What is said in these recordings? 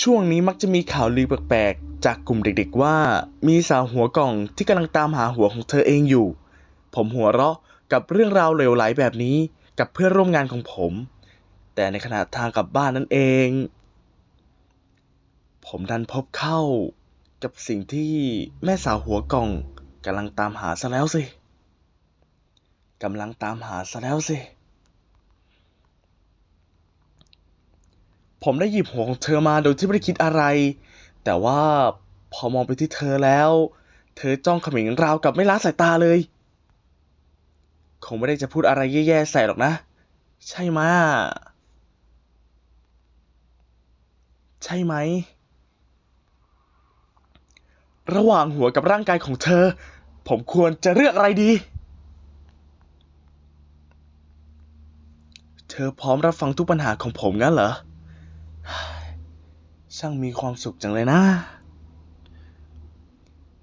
ช่วงนี้มักจะมีข่าวลือแปลกๆ จากกลุ่มเด็กๆว่า มีสาวหัวกล่องที่กำลังตามหาหัวของเธอเองอยู่ ผมหัวเราะกับเรื่องราวเหลวไหลแบบนี้กับเพื่อนร่วมงานของผม แต่ในขณะทางกลับบ้านนั่นเอง ผมดันพบเข้ากับสิ่งที่แม่สาวหัวกล่องกำลังตามหาซะแล้วสิกำลังตามหาซะแล้วสิ ผมได้หยิบหัวของเธอมาโดยที่ไม่ได้คิดอะไร แต่ว่าพอมองไปที่เธอแล้ว เธอจ้องเขม็งราวกับไม่ละสายตาเลย คงไม่ได้จะพูดอะไรแย่ๆใส่หรอกนะ ใช่ไหมใช่ไหม ระหว่างหัวกับร่างกายของเธอ ผมควรจะเลือกอะไรดี เธอพร้อมรับฟังทุกปัญหาของผมงั้นเหรอ ช่างมีความสุขจังเลยนะ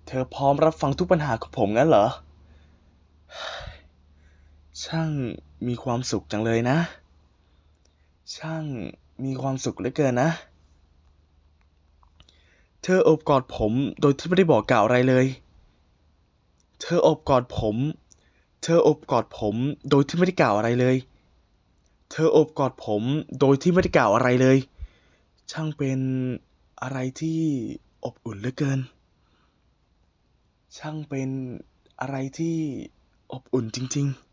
เธอพร้อมรับฟังทุกปัญหาของผมงั้นเหรอ ช่างมีความสุขจังเลยนะ ช่างมีความสุขเหลือเกินนะ เธออบกอดผมโดยที่ไม่ได้บอกกล่าวอะไรเลย เธออบกอดผม เธออบกอดผมโดยที่ไม่ได้กล่าวอะไรเลย เธออบกอดผมโดยที่ไม่ได้กล่าวอะไรเลย ช่างเป็นอะไรที่อบอุ่นเหลือเกิน ช่างเป็นอะไรที่อบอุ่นจริง ๆ